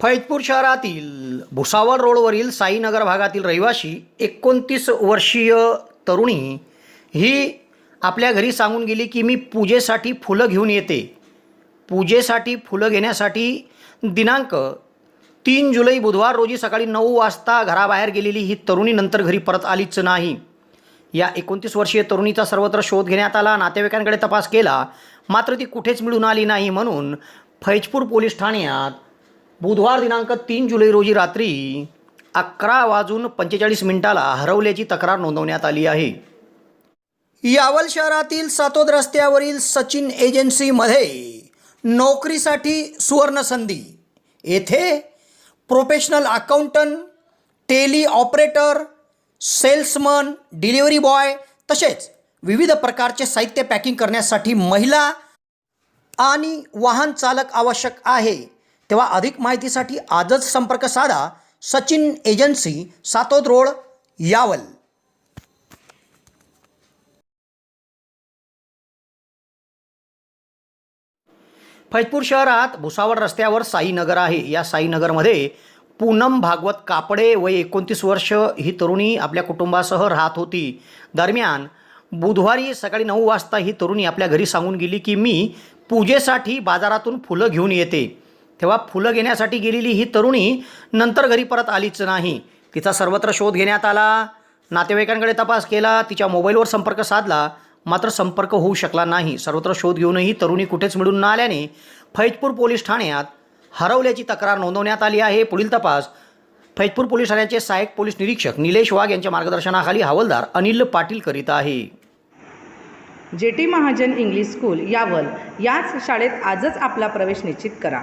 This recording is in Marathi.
फैजपूर शहरातील भुसावळ रोडवरील साईनगर भागातील रहिवाशी एकोणतीस वर्षीय तरुणी ही आपल्या घरी सांगून गेली की मी पूजेसाठी फुलं घेऊन येते. पूजेसाठी फुलं घेण्यासाठी दिनांक तीन जुलै बुधवार रोजी सकाळी नऊ वाजता घराबाहेर गेलेली ही तरुणी नंतर घरी परत आलीच नाही. या एकोणतीस वर्षीय तरुणीचा सर्वत्र शोध घेण्यात आला नातेवाईकांकडे तपास केला मात्र ती कुठेच मिळून आली नाही म्हणून फैजपूर पोलीस ठाण्यात बुधवार दिनांक तीन जुलै रोजी रात्री अकरा वाजून पंचेचाळीस मिनिटाला हरवल्याची तक्रार नोंदवण्यात आली आहे. यावल शहरातील सातोद रस्त्यावरील सचिन एजन्सीमध्ये नोकरीसाठी सुवर्णसंधी. येथे professional accountant Tally operator salesman delivery boy तसेच विविध प्रकारचे साहित्य पॅकिंग करण्यासाठी महिला आणि वाहन चालक आवश्यक आहे. तेव्हा अधिक माहितीसाठी आजच संपर्क साधा सचिन एजन्सी सातोद रोड यावल. फैजपूर शहरात भुसावळ रस्त्यावर साईनगर आहे. या साईनगरमध्ये पूनम भागवत कापडे वय एकोणतीस वर्ष ही तरुणी आपल्या कुटुंबासह राहत होती. दरम्यान बुधवारी सकाळी नऊ वाजता ही तरुणी आपल्या घरी सांगून गेली की मी पूजेसाठी बाजारातून फुलं घेऊन येते. तेव्हा फुलं घेण्यासाठी गेलेली ही तरुणी नंतर घरी परत आलीच नाही. तिचा सर्वत्र शोध घेण्यात आला. नातेवाईकांकडे तपास केला. तिच्या मोबाईलवर संपर्क साधला. मात्र संपर्क होऊ शकला नाही. सर्वत्र शोध घेऊनही तरुणी कुठेच मिळून न आल्याने फैजपूर पोलीस ठाण्यात हरवल्याची तक्रार नोंदवण्यात आली आहे. पुढील तपास. फैजपूर पोलीस ठाण्याचे सहाय्यक पोलीस निरीक्षक निलेश वाघ यांच्या मार्गदर्शनाखाली हवालदार अनिल पाटील करीत आहे. J T Mahajan English school Yawal याच शाळेत आजच आपला प्रवेश निश्चित करा.